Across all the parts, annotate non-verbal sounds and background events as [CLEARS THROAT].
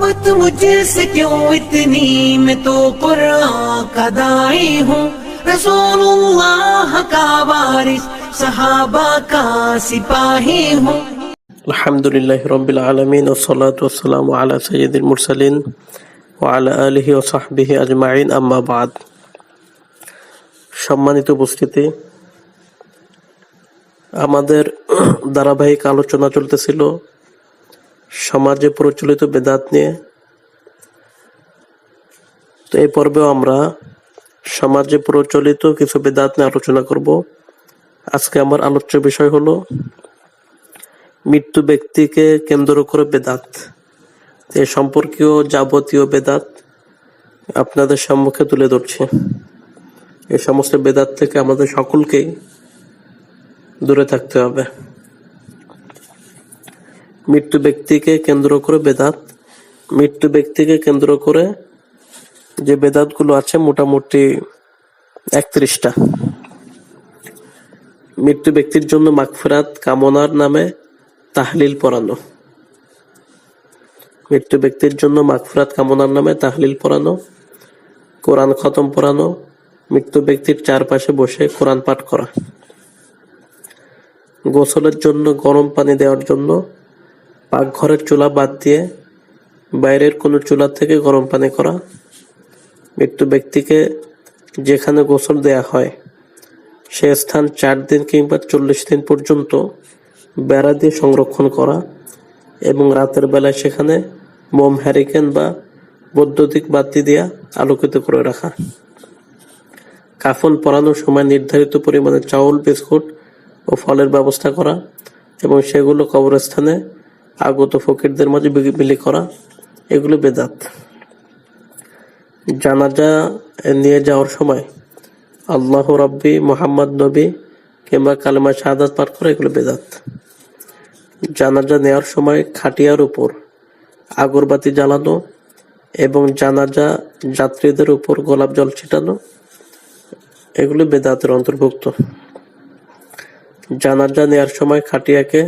मोहब्बत मुझसे क्यों इतनी मैं तो कुरान का दाई हूँ रसूलुल्लाह का वारिस सहाबा का सिपाही हूँ আলহামদুলিল্লাহ রবিল আলমিন ও সালাতাম আলা সৈয়দুল মুরসালিন ও আলা আলহি ও সাহবিহি আজমাইন আম্মা বাদ সম্মানিত উপস্থিতি আমাদের ধারাবাহিক আলোচনা চলতেছিল সমাজে প্রচলিত বেদাত নিয়ে। তো এই পর্বেও আমরা সমাজে প্রচলিত কিছু বেদাত নিয়ে আলোচনা করব। আজকে আমার আলোচ্য বিষয় হলো, মৃত্যু ব্যক্তিকে কেন্দ্র করে বেদাত। এ সম্পর্কীয় যাবতীয় বেদাত আপনাদের সম্মুখে তুলে ধরছি। এই সমস্ত বেদাত থেকে আমাদের সকলকেই দূরে থাকতে হবে। মৃত্যু ব্যক্তিকে কেন্দ্র করে বেদাত, মৃত্যু ব্যক্তিকে কেন্দ্র করে যে বেদাতগুলো আছে মোটামুটি একত্রিশটা। মৃত্যু ব্যক্তির জন্য মাগফিরাত কামনার নামে তাহলিল পড়ানো। মৃত্যু ব্যক্তির জন্য মাগফিরাত কামনার নামে তাহলিল পড়ানো, কোরআন খতম পড়ানো, মৃত্যু ব্যক্তির চারপাশে বসে কোরআন পাঠ করা। গোসলের জন্য গরম পানি দেওয়ার জন্য পাকঘরের চুলা বাদ দিয়ে বাইরের কোনো চুলা থেকে গরম পানি করা। মৃত্যু ব্যক্তিকে যেখানে গোসল দেয়া হয়, সে স্থান চার দিন কিংবা চল্লিশ দিন পর্যন্ত বেড়া দিয়ে সংরক্ষণ করা এবং রাতের বেলায় সেখানে মোম, হ্যারিকেন বা বৈদ্যুতিক বাতি দিয়া আলোকিত করে রাখা। কাফন পরানোর সময় নির্ধারিত পরিমাণে চাউল, বিস্কুট ও ফলের ব্যবস্থা করা এবং সেগুলো কবরস্থানে আগত ফকিরদের মাঝে বিলি করা, এগুলো বেদাত। জানাজা নিয়ে যাওয়ার সময় আল্লাহ রব্বি, মোহাম্মদ নবী কিংবা কালেমা শাহাদাত পাঠ করা, এগুলো বেদাত। জানাজা নেওয়ার সময় খাটিয়ার উপর আগরবাতি জ্বালানো এবং জানাজা যাত্রীদের উপর গোলাপ জল ছিটানো, এগুলো বেদাতের অন্তর্ভুক্ত। জানাজা নেওয়ার সময় খাটিয়াকে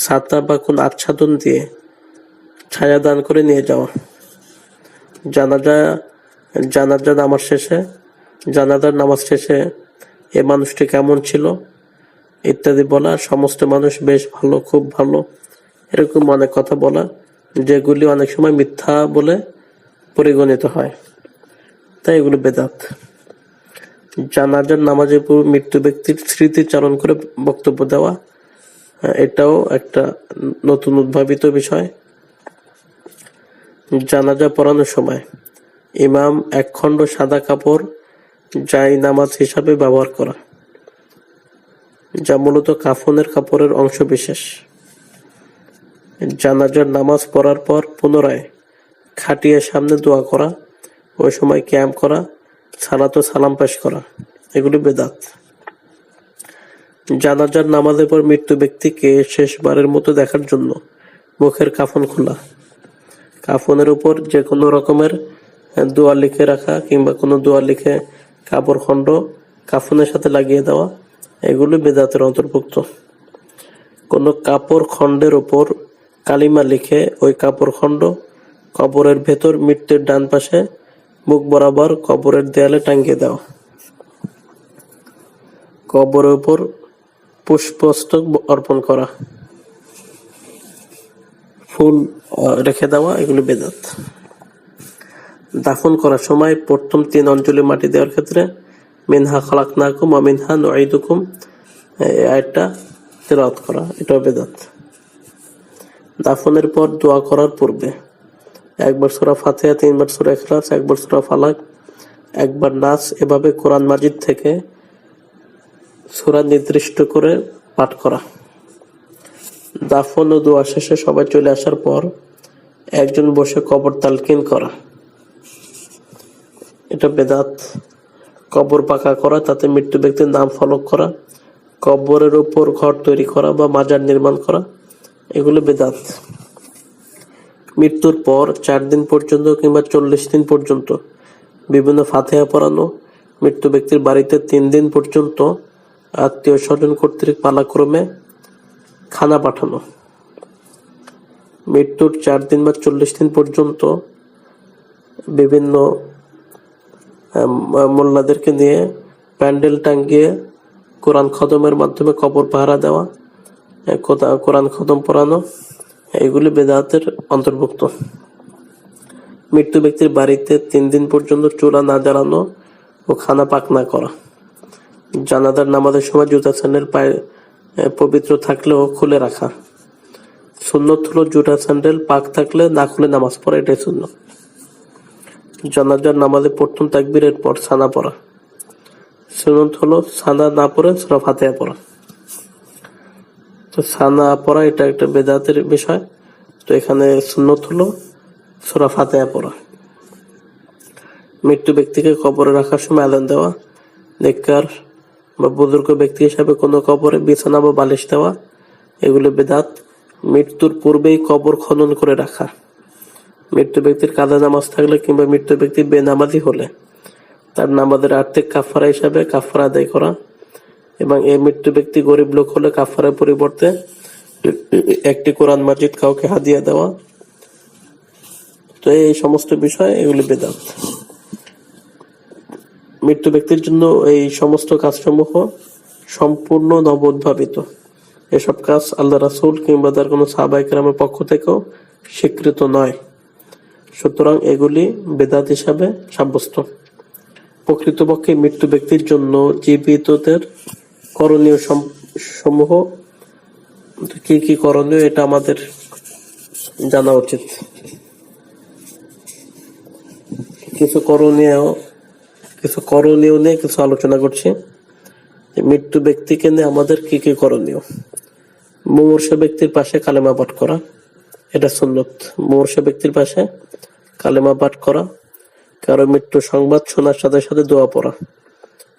ছাতা বা কোন আচ্ছাদন দিয়ে ছায়া দান করে নিয়ে যাওয়া। জানাজা জানাজা নামাজ শেষে, জানাজার নামাজ শেষে এ মানুষটি কেমন ছিল ইত্যাদি বলা সমস্ত মানুষ বেশ ভালো, খুব ভালো এরকম অনেক কথা বলা, যেগুলি অনেক সময় মিথ্যা বলে পরিগণিত হয়। তাই এগুলো বেদাত। জানাজার নামাজে পুরো মৃত্যু ব্যক্তির স্মৃতিচারণ করে বক্তব্য দেওয়া এটাও একটা নতুন উদ্ভাবিত বিষয়। জানাজা পড়ানোর সময় ইমাম একখণ্ড সাদা কাপড়, যাই নামাজ হিসাবে ব্যবহার করা, যা মূলত কাফনের কাপড়ের অংশ বিশেষ। জানাজার নামাজ পড়ার পর পুনরায় খাটিয়ার সামনে দোয়া করা, ওই সময় ক্যাম্প করা, সালাত সালাম পেশ করা, এগুলি বেদাত। জানাজার নামাজের পর মৃত্যু ব্যক্তিকে শেষবারের মতো দেখার জন্য মুখের কাফন খোলা। কাফনের উপর যে কোনো রকমের দোয়া লিখে রাখা কিংবা কোনো দোয়া লিখে কাপড় খণ্ড কাফনের সাথে লাগিয়ে দেওয়া, এগুলো বেদাতের অন্তর্ভুক্ত। কোনো কাপড় খণ্ডের ওপর কালিমা লিখে ওই কাপড় খণ্ড কবরের ভেতর মৃত্যুর ডান পাশে মুখ বরাবর কবরের দেয়ালে টাঙ্গিয়ে দেওয়া। কবরের উপর পুষ্পস্তক অর্পণ করা। ফুল রেখে দেওয়া, এগুলো বেদাত। দাফন করার সময় প্রথম তিন অঞ্চলে মাটি দেওয়ার ক্ষেত্রে মিনহা খলাকনাকুম অমিনহা নঈদুকুম এই আয়টা তেলাওয়াত করা, এটাও বেদাত। দাফনের পর দোয়া করার পূর্বে একবার সুরা ফাতিহা, তিনবার সুরা ইখলাস, একবার সুরা ফালাক, একবার নাস, এভাবে কোরআন মাজিদ থেকে সুরা নির্দিষ্ট করে পাঠ করা। দাফন ও দোয়া শেষে সবাই চলে আসার পর একজন বসে কবর তালকিন করা। এটা বেদাত। কবর পাকা করা, তাতে মৃত্যু ব্যক্তির নাম ফলক করা, কবরের উপর ঘর তৈরি করা বা মাজার নির্মাণ করা, এগুলো বেদাত। মৃত্যুর পর চার দিন পর্যন্ত কিংবা চল্লিশ দিন পর্যন্ত বিভিন্ন ফাতেহা পড়ানো, মৃত্যু ব্যক্তির বাড়িতে তিন দিন পর্যন্ত আত্মীয় স্বজন কর্তৃক পালাক্রমে খানা পাঠানো। মৃত্যুর চার দিন বা চল্লিশ দিন পর্যন্ত বিভিন্ন মোল্লাদেরকে নিয়ে প্যান্ডেল টাঙ্গিয়ে কোরআন খদমের মাধ্যমে কবর পাহারা দেওয়া কোরআন খতম পড়ানো, এগুলি বেদাতের অন্তর্ভুক্ত। মৃত্যু ব্যক্তির বাড়িতে তিন দিন পর্যন্ত চুলা না জ্বালানো ও খানা পাক না করা। জানাজার নামাজের সময় জুতা স্যান্ডেল পায়ে পবিত্র থাকলেও খুলে রাখা। সুন্নত হলো জুতা স্যান্ডেল পাক থাকলে না খুলে নামাজ পড়া, এটাই শূন্য জানাজার নামাজে প্রথম তাকবীরের পর সানা পড়া। সুন্নত হলো সানা না পড়ে সুরা ফাতেহা পড়া। তো সানা পড়া এটা একটা বেদাতের বিষয়। তো এখানে সুন্নত হলো সুরা ফাতেহা পড়া। মৃত্যু ব্যক্তিকে কবরে রাখার সময় আলান দেওয়া নেককার বা বুজুর্গ ব্যক্তি হিসাবে কোনো কবরে বিছানা বা বালিশ দেওয়া, এগুলো বেদাত। মৃত্যুর পূর্বেই কবর খনন করে রাখা। মৃত্যু ব্যক্তির কাদা নামাজ থাকলে কিংবা মৃত্যু ব্যক্তি বেনামাজি হলে, তার নামাজের আর্থিক কাফারা হিসাবে কাফারা আদায় করা এবং এই মৃত্যু ব্যক্তি গরিব লোক হলে কাফারের পরিবর্তে একটি কোরআন মাজিদ কাউকে হাদিয়া দেওয়া। তো এই সমস্ত বিষয় এগুলি বেদাত। মৃত্যু ব্যক্তির জন্য এই সমস্ত কাজসমূহ সম্পূর্ণ নবোদ্ভাবিত এসব কাজ আল্লাহ রাসুল কিংবা তার কোনো সাহাবাইকেরামের পক্ষ থেকেও স্বীকৃত নয়। সুতরাং এগুলি বেদাত হিসাবে সাব্যস্ত। প্রকৃতপক্ষে মৃত্যু ব্যক্তির জন্য জীবিতদের করণীয় সম- সমূহ কি কি করণীয় এটা আমাদের জানা উচিত। কিছু করণীয় কিছু করণীয় নিয়ে কিছু আলোচনা করছি। মৃত্যু ব্যক্তিকে নিয়ে আমাদের কি কি করণীয়? মুমূর্ষ ব্যক্তির পাশে কালেমা পাঠ করা, এটা সুন্নত। মুমূর্ষ ব্যক্তির পাশে কালেমা পাঠ করা, কারও মৃত্যু সংবাদ শোনার সাথে সাথে দোয়া পড়া।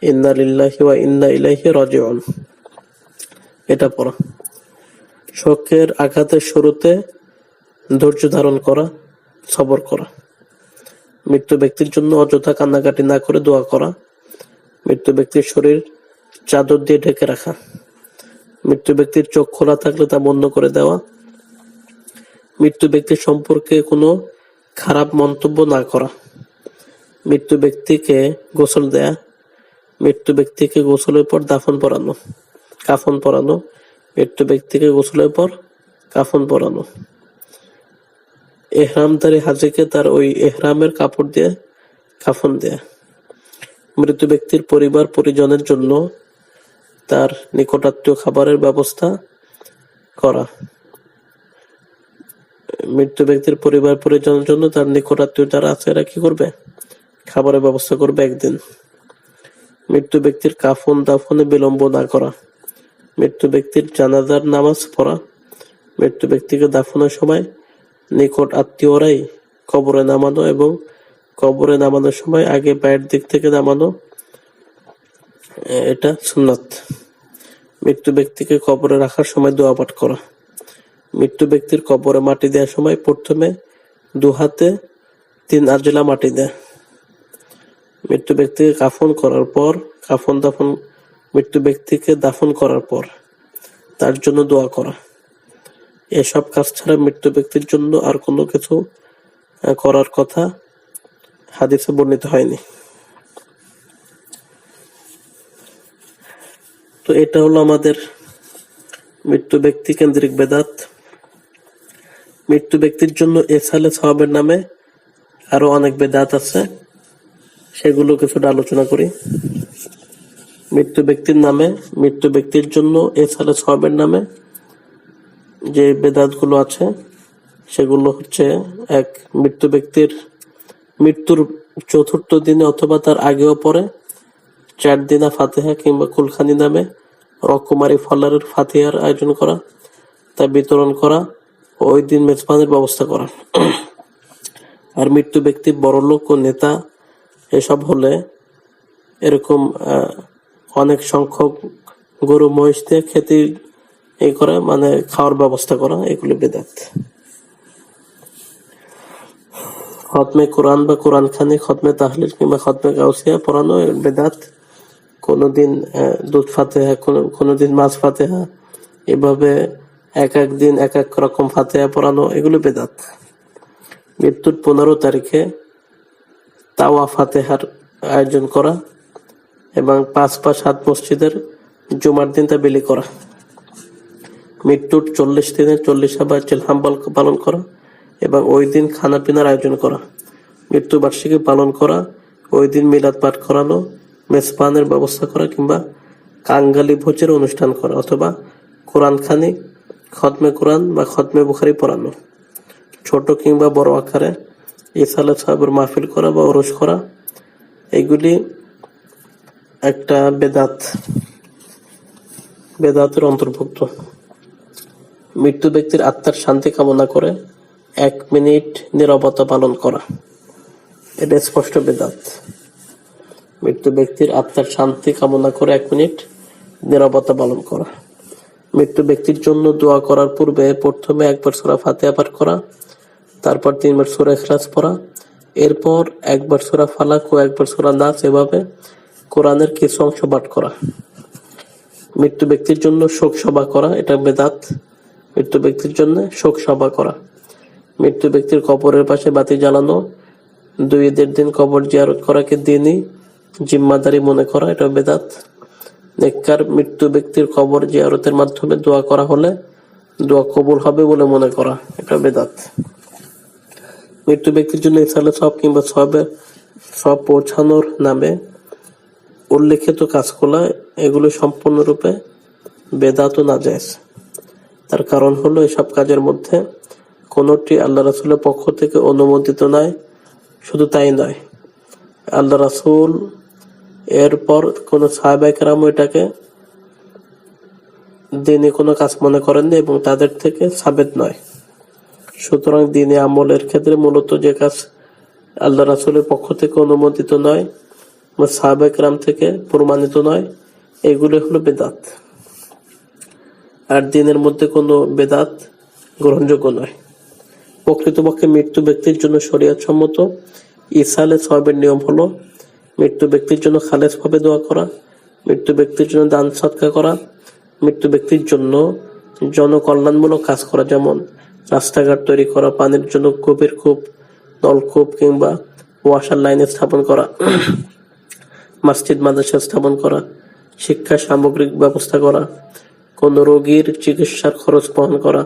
ইন্না লিল্লাহি ওয়া ইন্না ইলাইহি রাজিউন। এটা পড়া। শোকের আঘাতের শুরুতে ধৈর্য ধারণ করা, সবর করা। মৃত্যু ব্যক্তির জন্য অযথা কান্নাকাটি না করে দোয়া করা, মৃত্যু ব্যক্তির শরীর চাদর দিয়ে ঢেকে রাখা, মৃত্যু ব্যক্তির চোখ খোলা থাকলে তা বন্ধ করে দেওয়া, মৃত্যু ব্যক্তির সম্পর্কে কোনো খারাপ মন্তব্য না করা, মৃত্যু ব্যক্তিকে গোসল দেয়া, মৃত্যু ব্যক্তিকে গোসলের পর দাফন পরানো, কাফন পরানো, মৃত্যু ব্যক্তিকে গোসলের পর কাফন পরানো। এহরামধারী হাজিকে তার ওই এহরামের কাপড় দিয়ে, কাফন দেয়া। মৃত ব্যক্তির পরিবার, পরিজনের জন্য তার নিকটাত্মীয় খাবারের ব্যবস্থা করা। মৃত্যু ব্যক্তির পরিবার, পরিজনের জন্য তার নিকটাত্মীয় যারা আছে, এরা কি করবে? খাবারের ব্যবস্থা করবে একদিন। মৃত্যু ব্যক্তির কাফন, দাফনে বিলম্ব না করা। মৃত্যু ব্যক্তির জানাজার নামাজ পড়া। মৃত্যু ব্যক্তিকে দাফনের সময় নিকট আত্মীয়রাই কবরে নামানো এবং কবরে নামানোর সময় আগে পায়ের দিক থেকে নামানো এটা সুন্নাত। মৃত্যু ব্যক্তিকে কবরে রাখার সময় দোয়া পাঠ করা। মৃত্যু ব্যক্তির কবরে মাটি দেওয়ার সময় প্রথমে দু হাতে তিন আজলা মাটি দেয়। মৃত্যু ব্যক্তিকে কাফন করার পর, কাফন দাফন, মৃত্যু ব্যক্তিকে দাফন করার পর তার জন্য দোয়া করা। এসব কাজ ছাড়া মৃত্যু ব্যক্তির জন্য আর কোনো কিছু করার কথা হাদিসে বর্ণিত হয়নি। তো এটা হলো আমাদের মৃত্যু ব্যক্তি কেন্দ্রিক বেদাত। মৃত্যু ব্যক্তির জন্য এসালে সহাবের নামে আরও অনেক বেদাত আছে, সেগুলো কিছুটা আলোচনা করি। মৃত্যু ব্যক্তির নামে, মৃত্যু ব্যক্তির জন্য এসালে সহাবের নামে যে বেদাতগুলো আছে, সেগুলো হচ্ছে এক মৃত্যু ব্যক্তির মৃত্যুর চতুর্থ দিনে অথবা তার আগেও পরে চার দিনা ফাতেহা কিংবা কুলখানি নামে রকমারি ফলারের ফাতিহার আয়োজন করা, তা বিতরণ করা, ওই দিন মেজবানের ব্যবস্থা করা। আর মৃত্যু ব্যক্তি, বড়লোক ও নেতা, এসব হলে এরকম অনেক সংখ্যক গরু, মহিষ দিয়ে খেতে এই করে মানে খাওয়ার ব্যবস্থা করা, এগুলি বেদাত। খতমে কোরআন বা কোরআন খানি খতমে তাহলিল কিংবা খতমে গাউসিয়া পড়ানো বেদাত। কোনোদিন দুধ ফাতেহা, কোনো, কোনোদিন মাছ ফাতেহা, এভাবে এক এক দিন এক এক রকম ফাতেহা পড়ানো, এগুলো বেদাত। মৃত্যুর পনেরো তারিখে তাওয়া ফাতেহার আয়োজন করা এবং পাঁচ পাঁচ সাত মসজিদের জুমার দিন তা বিলি করা। মৃত্যুর চল্লিশ দিনে চল্লিশ আবার হাম্বল পালন করা এবং ওই দিন খানা পিনার আয়োজন করা। মৃত্যু বার্ষিকী পালন করা, ওই দিন মিলাদ পাঠ করানো, মেজবানের ব্যবস্থা করা কিংবা কাঙ্গালি ভোজের অনুষ্ঠান করা অথবা কোরআন খানি, খতমে কোরআন বা খতমে বুখারি পড়ানো। ছোট কিংবা বড় আকারে ইসালে সাহেবের মাহফিল করা বা ওরস করা, এগুলি একটা বেদাত, বেদাতের অন্তর্ভুক্ত। মৃত্যু ব্যক্তির আত্মার শান্তি কামনা করে এক মিনিট নীরবতা পালন করা। এটা স্পষ্ট বেদাত। মৃত্যু ব্যক্তির আত্মার শান্তি কামনা করে এক মিনিট নীরবতা পালন করা। মৃত্যু ব্যক্তির জন্য দোয়া করার পূর্বে প্রথমে একবার সুরা ফাতেহা পাঠ করা, তারপর তিনবার সুরা ইখলাস পড়া, এরপর একবার সুরা ফালাক ও একবার সুরা নাস এভাবে কোরআনের কিছু অংশ পাঠ করা। মৃত্যু ব্যক্তির জন্য শোক সভা করা, এটা বেদাত। মৃত্যু ব্যক্তির জন্য শোক সভা করা। মৃত্যু ব্যক্তির কবরের পাশে বাতি জ্বালানো, দুই ঈদের দিন কবর জিয়ারত করাকে দিনই জিম্মাদারি মনে করা এটা বেদাত। নেককার মৃত্যু ব্যক্তির কবর জিয়ারতের মাধ্যমে দোয়া করা হলে দোয়া কবুল হবে বলে মনে করা এটা বেদাত। মৃত্যু ব্যক্তির জন্য ইসালে সব কিংবা সবের সব পৌঁছানোর নামে উল্লেখিত কাজগুলো এগুলো সম্পূর্ণরূপে বেদাত না যায় তার কারণ হলো এসব কাজের মধ্যে কোনোটি আল্লাহ রাসুলের পক্ষ থেকে অনুমোদিত নয় শুধু তাই নয়। আল্লাহ রাসুল এরপর কোন সাহাবাহামও এটাকে দিনে কোনো কাজ মনে করেননি এবং তাদের থেকে সাবেদ নয়। সুতরাং দিনে আমলের ক্ষেত্রে মূলত যে কাজ আল্লাহ রাসুলের পক্ষ থেকে অনুমোদিত নয়, বা সাহাবেকরাম থেকে প্রমাণিত নয়, এগুলি হলো বেদাত। আর দিনের মধ্যে কোনো বেদাত গ্রহণযোগ্য নয়। প্রকৃতপক্ষে মৃত্যু ব্যক্তির জন্য শরীয়ত সম্মত ইসালে সবের নিয়ম হলো মৃত্যু ব্যক্তির জন্য খালেজ ভাবে দোয়া করা, মৃত্যু ব্যক্তির জন্য দান সৎকার করা, মৃত্যু ব্যক্তির জন্য জনকল্যাণমূলক কাজ করা, যেমন রাস্তাঘাট তৈরি করা, পানির জন্য কূপের কূপ, নলকূপ কিংবা ওয়াশার লাইনে স্থাপন করা, [CLEARS THROAT] মসজিদ, মাদ্রাসা স্থাপন করা, শিক্ষা সামগ্রিক ব্যবস্থা করা কোন রোগীর চিকিৎসার খরচ বহন করা,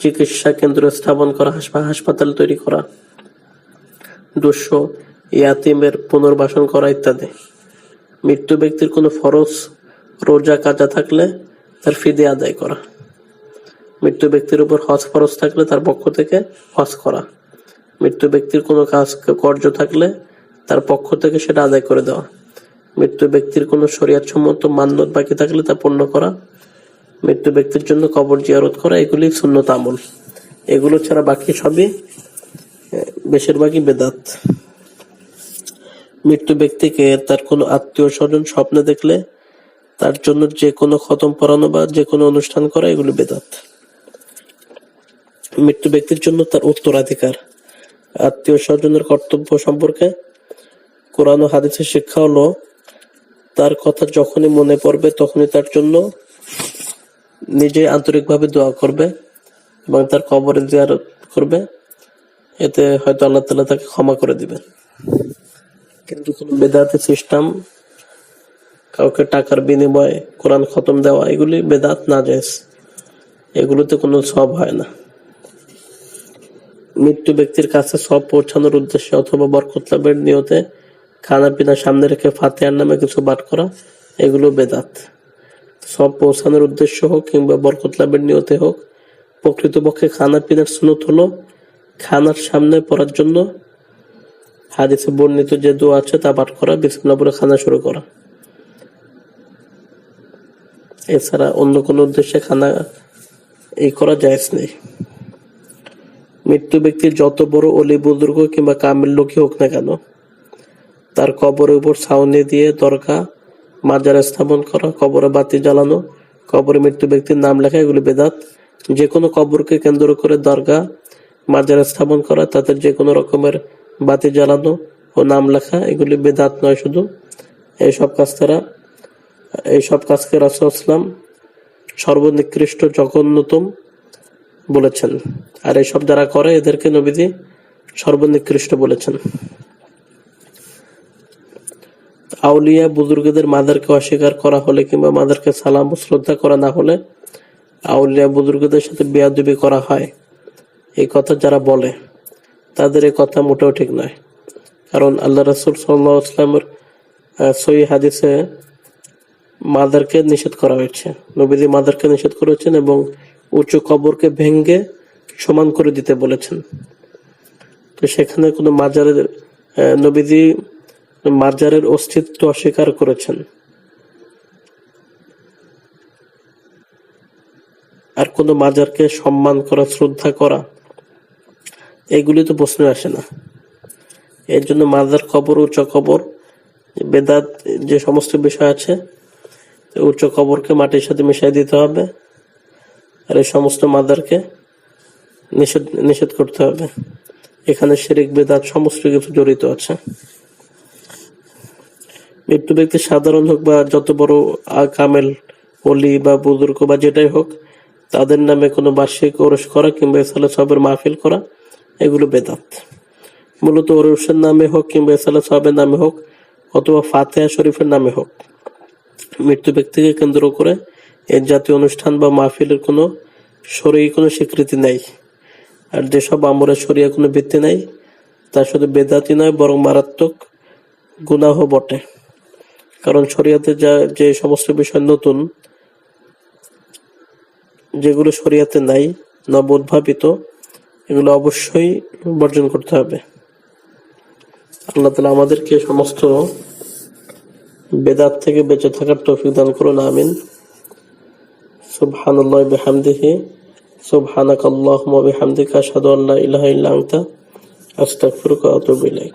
চিকিৎসা কেন্দ্র স্থাপন করা হাসপাতাল তৈরি করা দুঃস্ব ইয়াতিমের পুনর্বাসন করা ইত্যাদি। মৃত্যু ব্যক্তির কোনো ফরজ রোজা কাজা থাকলে তার ফিদে আদায় করা। মৃত্যু ব্যক্তির উপর হজ ফরজ থাকলে তার পক্ষ থেকে হজ করা। মৃত্যু ব্যক্তির কোনো কাজ কর্য থাকলে তার পক্ষ থেকে সেটা আদায় করে দেওয়া। মৃত্যু ব্যক্তির কোনো শরীয়তসম্মত মান্যত বাকি থাকলে তা পূর্ণ করা। মৃত্যু ব্যক্তির জন্য কবর জিয়ারত করা, এগুলি সুন্নত আমল। এগুলো ছাড়া বাকি সবই বেশিরভাগই বেদাত। মৃত্যু ব্যক্তিকে তার কোনো আত্মীয় স্বজন স্বপ্নে দেখলে তার জন্য যে কোনো খতম পড়ানো বা যে কোনো অনুষ্ঠান করা, এগুলো বেদাত। মৃত্যু ব্যক্তির জন্য তার উত্তরাধিকার। আত্মীয় স্বজনের কর্তব্য সম্পর্কে কোরআন হাদিসের শিক্ষা হলো, তার কথা যখনই মনে পড়বে তখনই তার জন্য নিজে আন্তরিকভাবে দোয়া করবে এবং তার কবরে জিয়ারত করবে। এতে হয়তো আল্লাহ তালা তাকে ক্ষমা করে দিবেন। কিন্তু কোন বেদাতি সিস্টেম, কাউকে টাকার বিনিময়ে কোরআন খতম দেওয়া, এগুলি বেদাত না যায় এগুলোতে কোনো সব হয় না। মৃত্যু ব্যক্তির কাছে সব পৌঁছানোর উদ্দেশ্যে অথবা বরকত লাভের নিয়তে খানা পিনা সামনে রেখে ফাতেহার নামে কিছু পাঠ করা, এগুলো বেদাত। সব পৌঁছানোর উদ্দেশ্য হোক কিংবা বরকত লাভের নিয়তে হোক, প্রকৃতপক্ষে খানা পিনার সুনত হলো খানার সামনে পড়ার জন্য হাদিসে বর্ণিত যে দোয়া আছে তা পাঠ করা বিসমিল্লাহ বলে খানা শুরু করা। এছাড়া অন্য কোনো উদ্দেশ্যে খানা এই করা যায় নেই। মৃত্যু ব্যক্তির যত বড় অলি বুজুর্গ কিংবা কামের লোকই হোক না কেন, তার কবরের উপর ছাউনি দিয়ে দরগা মাজার স্থাপন করা, কবরে বাতি জ্বালানো, কবরে মৃত্যু ব্যক্তির নাম লেখা, এগুলি বেদাত। যে কোনো কবরকে কেন্দ্র করে দরগা, মাজার স্থাপন করা তাদের যে কোনো রকমের বাতি জ্বালানো ও নাম লেখা, এগুলি বেদাত নয় শুধু। এইসব কাজ তারা এইসব কাজকে রাসুলাম সর্বনিকৃষ্ট, জঘন্যতম বলেছেন। আর এসব যারা করে, এদেরকে নবীদি সর্বনিকৃষ্ট বলেছেন। আউলিয়া বুজুর্গদের মাদারকে অস্বীকার করা হলে কিংবা মাদারকে সালাম শ্রদ্ধা করা না হলে আউলিয়া বুজুর্গদের সাথে বেয়াদবি করা হয়। এই কথা যারা বলে, তাদের এই কথা মোটেও ঠিক নয়। কারণ আল্লাহ রসুল সাল্লামের সই হাদিসে মাদারকে নিষেধ করা হয়েছে। নবীজি মাদারকে নিষেধ করেছেন এবং উঁচু কবরকে ভেঙ্গে সমান করে দিতে বলেছেন। তো সেখানে কোনো মাজারের নবীজি মাজারের অস্তিত্ব অস্বীকার করেছেন। আর কোনো মাজারকে সম্মান করা, শ্রদ্ধা করা, এগুলি তো প্রশ্ন আসে না। এর জন্য মাজার কবর, উচ্চ কবর, বেদাত যে সমস্ত বিষয় আছে, উচ্চ কবরকে মাটির সাথে মিশাই দিতে হবে। আর এই সমস্ত মাদারকে নিষেধ নিষেধ করতে হবে। এখানে শিরিক, বেদাত, সমস্ত কিছু জড়িত আছে। মৃত্যু ব্যক্তি সাধারণ হোক বা যত বড় কামেল অলি বা বুজুর্গ বা যেটাই হোক, তাদের নামে কোনো বার্ষিক ওরস করা কিংবা এসালে সবের মাহফিল করা, এগুলো বেদাত। মূলত ওরসের নামে হোক কিংবা এসালে সবের নামে হোক, অথবা ফাতেহা শরীফের নামে হোক, মৃত্যু ব্যক্তিকে কেন্দ্র করে এর জাতীয় অনুষ্ঠান বা মাহফিলের কোনো শরীর কোনো স্বীকৃতি নেই। আর যেসব আমলের শরিয়া কোনো ভিত্তি নেই তা শুধু বেদাতি নয়, বরং মারাত্মক গুনাহ বটে। কারণ শরিয়াতে যা, যে সমস্ত বিষয় নতুন, যেগুলো শরিয়াতে নাই নব উদ্ভাবিত এগুলো অবশ্যই বর্জন করতে হবে। আল্লাহ তালা আমাদেরকে সমস্ত বেদাত থেকে বেঁচে থাকার তৌফিক দান করুন, আমিন। সুবহানাল্লাহ বিহামদিহি, সুবহানাকাল্লাহুম্মা বিহামদিকা, আশহাদু আল্লা ইলাহা ইল্লা আনতা, আস্তাগফিরুকা ওয়া আতুবু ইলাইক।